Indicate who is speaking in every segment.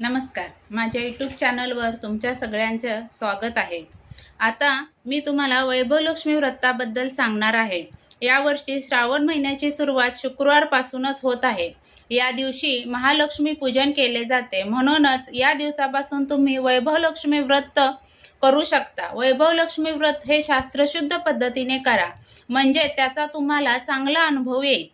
Speaker 1: नमस्कार. माझ्या यूट्यूब चॅनलवर तुमच्या सगळ्यांचं स्वागत आहे. आता मी तुम्हाला वैभवलक्ष्मी व्रताबद्दल सांगणार आहे. यावर्षी श्रावण महिन्याची सुरुवात शुक्रवारपासूनच होत आहे. या दिवशी महालक्ष्मी पूजन केले जाते. म्हणूनच या दिवसापासून तुम्ही वैभवलक्ष्मी व्रत करू शकता. वैभवलक्ष्मी व्रत हे शास्त्रशुद्ध पद्धतीने करा. म्हणजे त्याचा तुम्हाला चांगला अनुभव येईल.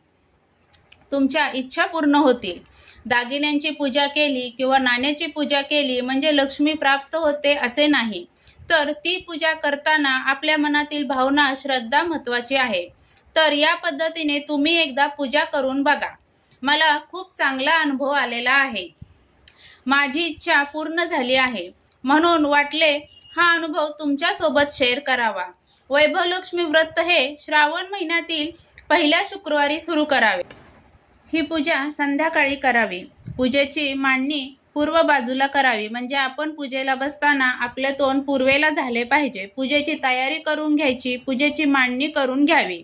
Speaker 1: तुमच्या इच्छा पूर्ण होतील. दागिन्यांची पूजा केली किंवा नाण्याची पूजा केली म्हणजे लक्ष्मी प्राप्त होते असे नाही. तर ती पूजा करताना आपल्या मनातील भावना श्रद्धा महत्त्वाची आहे. तर या पद्धतीने तुम्ही एकदा पूजा करून बघा. मला खूप चांगला अनुभव आलेला आहे. माझी इच्छा पूर्ण झाली आहे. म्हणून वाटले हा अनुभव तुमच्यासोबत शेअर करावा. वैभवलक्ष्मी व्रत हे श्रावण महिन्यातील पहिल्या शुक्रवारी सुरू करावे. ही पूजा संध्याकाळी करावी. पूजेची मांडणी पूर्व बाजूला करावी. म्हणजे आपण पूजेला बसताना आपले तोंड पूर्वेला झाले पाहिजे. पूजेची तयारी करून घ्यायची पूजेची मांडणी करून घ्यावी.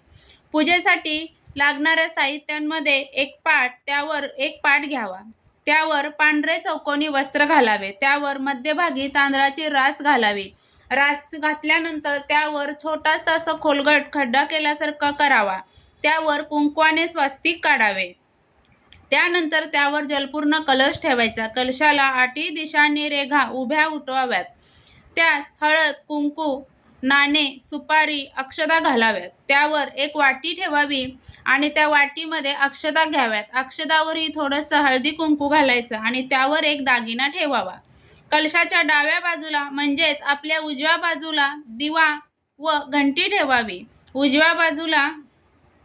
Speaker 1: पूजेसाठी लागणाऱ्या साहित्यांमध्ये एक पाट त्यावर एक पाट घ्यावा. त्यावर पांढरे चौकोनी वस्त्र घालावे. त्यावर मध्यभागी तांदळाची रास घालावी. रास घातल्यानंतर त्यावर छोटासा असं खोलगट खड्डा केल्यासारखा करावा. त्यावर कुंकवाने स्वस्तिक काढावे. त्यानंतर त्यावर जलपूर्ण कलश ठेवायचा. कलशाला आठी दिशांनी रेघा उभ्या उठवाव्यात. त्यात हळद कुंकू नाणे सुपारी अक्षता घालाव्यात. त्यावर एक वाटी ठेवावी आणि त्या वाटीमध्ये अक्षता घ्याव्यात. अक्षतावरही थोडंसं हळदी कुंकू घालायचं आणि त्यावर एक दागिना ठेवावा. कलशाच्या डाव्या बाजूला म्हणजेच आपल्या उजव्या बाजूला दिवा व घंटी ठेवावी. उजव्या बाजूला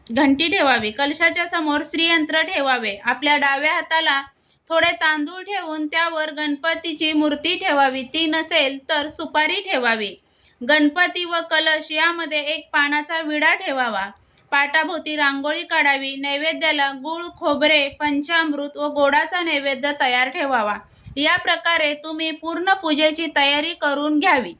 Speaker 1: घंटी ठेवावी. कलशाच्या समोर श्रीयंत्र ठेवावे. आपल्या डाव्या हाताला थोडे तांदूळ ठेवून त्यावर गणपतीची मूर्ती ठेवावी. ती नसेल तर सुपारी ठेवावी. गणपती व कलश यामध्ये एक पानाचा विडा ठेवावा. पाटाभोवती रांगोळी काढावी. नैवेद्याला गुळ खोबरे पंचामृत व गोडाचा नैवेद्य तयार ठेवावा. या प्रकारे तुम्ही पूर्ण पूजेची तयारी करून घ्यावी.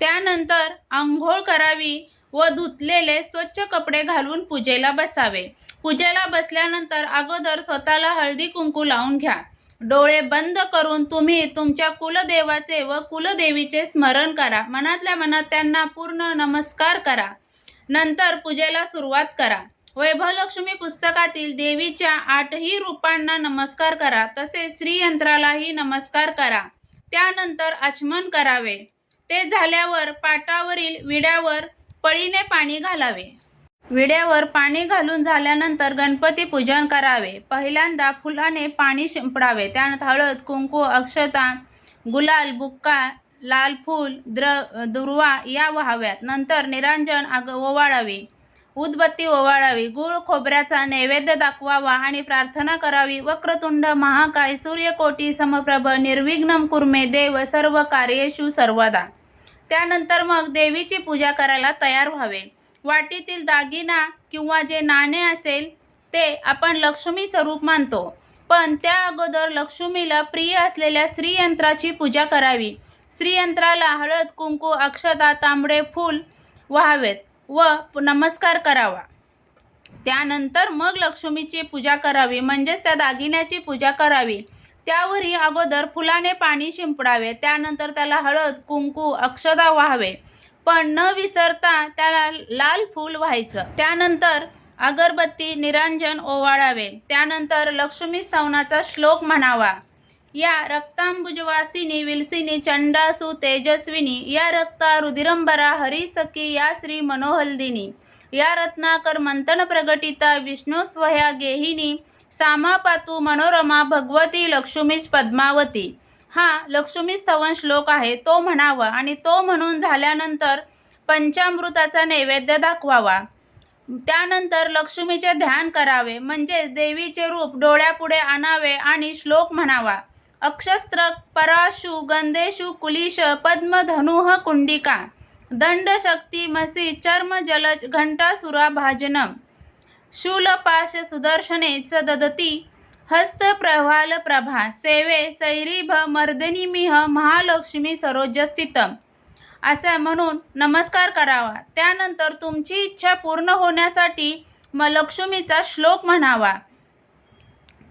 Speaker 1: त्यानंतर आंघोळ करावी. व धुतलेले स्वच्छ कपडे घालून पूजेला बसावे. पूजेला बसल्यानंतर अगोदर स्वतःला हळदी कुंकू लावून घ्या. डोळे बंद करून तुम्ही तुमच्या कुलदेवाचे व कुलदेवीचे स्मरण करा. मनातल्या मनात त्यांना पूर्ण नमस्कार करा. नंतर पूजेला सुरुवात करा. वैभवलक्ष्मी पुस्तकातील देवीच्या आठही रूपांना नमस्कार करा. तसेच श्रीयंत्रालाही नमस्कार करा. त्यानंतर आचमन करावे. ते झाल्यावर पाटावरील विड्यावर पळीने पाणी घालावे. विड्यावर पाणी घालून झाल्यानंतर गणपती पूजन करावे. पहिल्यांदा फुलाने पाणी शिंपडावे. त्यानंतर हळद कुंकू अक्षता गुलाल बुक्का लाल फूल द्र दुर्वा या व्हाव्यात. नंतर निरांजन आग ओवाळावी. उदबत्ती ओवाळावी. गुळ खोबऱ्याचा नैवेद्य दाखवावा आणि प्रार्थना करावी. वक्रतुंड महाकाय सूर्यकोटी समप्रभ निर्विघ्नम कुर्मे देव सर्व कार्येषु सर्वदा. त्यानंतर मग देवीची पूजा करायला तयार व्हावे. वाटीतील दागिना किंवा जे नाणे असेल ते आपण लक्ष्मी स्वरूप मानतो. पण त्या अगोदर लक्ष्मीला प्रिय असलेल्या श्रीयंत्राची पूजा करावी. श्रीयंत्राला हळद कुंकू अक्षता तांबडे फूल व्हावेत व नमस्कार करावा. त्यानंतर मग लक्ष्मीची पूजा करावी म्हणजेच त्या दागिन्याची पूजा करावी. त्यावरही अगोदर फुलाने पाणी शिंपडावे त्यानंतर त्याला हळद कुंकू अक्षदा व्हावे. पण न विसरता त्याला लाल फूल व्हायचं. त्यानंतर अगरबत्ती निरांजन ओवाळावे. त्यानंतर लक्ष्मी स्थावनाचा श्लोक म्हणावा. या रक्तांबुजवासिनी विलसिनी चंडासु तेजस्विनी या रक्ता रुधिरंबरा हरिसखी या श्री मनोहल्दिनी या रत्नाकर मंथन प्रगटिता विष्णू स्वया गेहिनी सामा पातू मनोरमा भगवती लक्ष्मीच पद्मावती. हा लक्ष्मी स्तवन श्लोक आहे. तो म्हणावा आणि तो म्हणून झाल्यानंतर पंचामृताचा नैवेद्य दाखवावा. त्यानंतर लक्ष्मीचे ध्यान करावे. म्हणजे देवीचे रूप डोळ्यापुढे आणावे आणि श्लोक म्हणावा. अक्षस्त्र पराशु गंधेशु कुलिश पद्मधनुः कुंडिका. दंडशक्ती मसी चर्म जलज घंटासुरा भाजनम. शूलपाश सुदर्शने च ददती। हस्तप्रवाल प्रभा सेवे सैरीभ मर्दनीमिह महालक्ष्मी सरोजस्थितम असा म्हणून नमस्कार करावा. त्यानंतर तुमची इच्छा पूर्ण होण्यासाठी म लक्ष्मीचा श्लोक म्हणावा.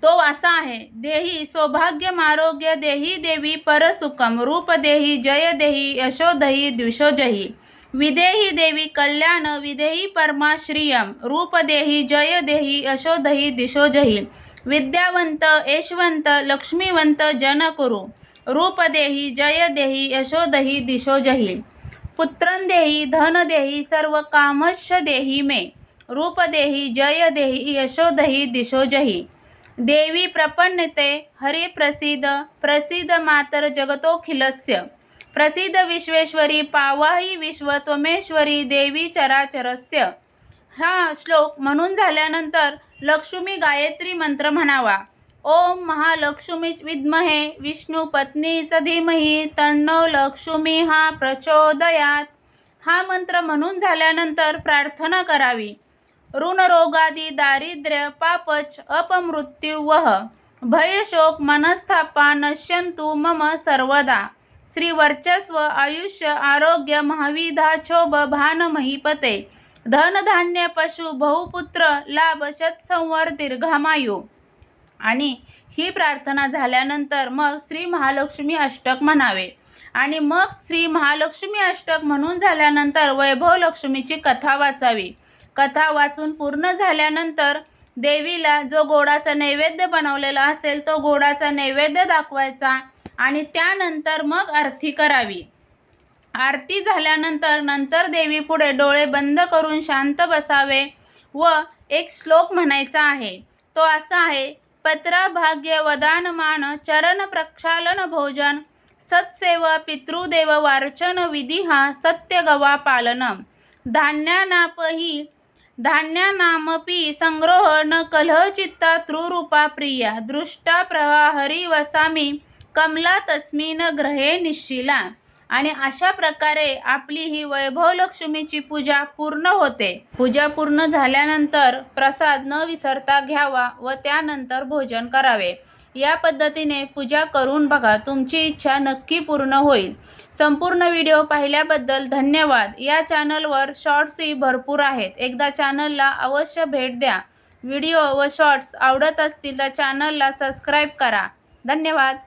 Speaker 1: तो असा आहे देही सौभाग्यम आरोग्य देही देवी परसुखम रूप देही जय देही यशोदही द्विषोजही विदेही देवी कल्याण, विदेही रूप देही जय देही यशो देही दिशोजही। विद्यावंत, यशवंत, लक्ष्मीवंत जन कुरु रूप देही जय देही यशो देही दिशोजही। पुत्रं देही धन देही सर्व कामश देही मे। रूप देही जय देही यशो देही दिशोजही। देवी प्रपन्नते हरि प्रसीद प्रसीद मातर जगतोखिलस्य प्रसिद्ध विश्वेश्वरी पावाही विश्व त्वमेश्वरी देवी चराचरस्य. हा श्लोक म्हणून झाल्यानंतर लक्ष्मी गायत्री मंत्र म्हणावा. ओम महालक्ष्मी विद्महे विष्णू पत्नीच धीमही तन्नो लक्ष्मी हा प्रचोदयात. हा मंत्र म्हणून झाल्यानंतर प्रार्थना करावी. ऋणरोगादी दारिद्र्य पापच अपमृत्यू वह भयशोक मनस्थापा नश्यंतु मम सर्वदा. श्री वर्चस्व आयुष्य आरोग्य महाविधाक्षोभ भान महीपते धनधान्य पशु बहुपुत्र लाभ शतसंवर दीर्घामायू. आणि ही प्रार्थना झाल्यानंतर मग श्री महालक्ष्मी अष्टक म्हणावे. आणि मग श्री महालक्ष्मी अष्टक म्हणून झाल्यानंतर वैभव लक्ष्मीची कथा वाचावी. कथा वाचून पूर्ण झाल्यानंतर देवीला जो गोडाचा नैवेद्य बनवलेला असेल तो गोडाचा नैवेद्य दाखवायचा. आणि त्यानंतर मग आरती करावी. आरती झाल्यानंतर नंतर देवी पुढे डोळे बंद करून शांत बसावे व एक श्लोक म्हणायचा आहे. तो असा आहे पत्रा भाग्य वदानमान चरण प्रक्षालन भोजन सत्सेवा पितृदेव वार्चन विधिहा सत्य गवा पालन धान्यानापही धान्यानामपि संग्रह न कलह चित्ता त्रुरूपा प्रिया दृष्टा प्रवाहरी वसामी कमला तस्मिन ग्रहे निश्चिला. आणि अशा प्रकारे आपली ही वैभव लक्ष्मीची पूजा पूर्ण होते. पूजा पूर्ण झाल्यानंतर प्रसाद न विसरता घ्यावा व त्यानंतर भोजन करावे. या पद्धतीने पूजा करून बघा तुमची इच्छा नक्की पूर्ण होईल. संपूर्ण व्हिडिओ पाहिल्याबद्दल धन्यवाद. या चॅनलवर शॉर्ट्सही भरपूर आहेत. एकदा चॅनलला अवश्य भेट द्या. व्हिडिओ व शॉर्ट्स आवडत असतील तर चॅनलला सबस्क्राईब करा. धन्यवाद.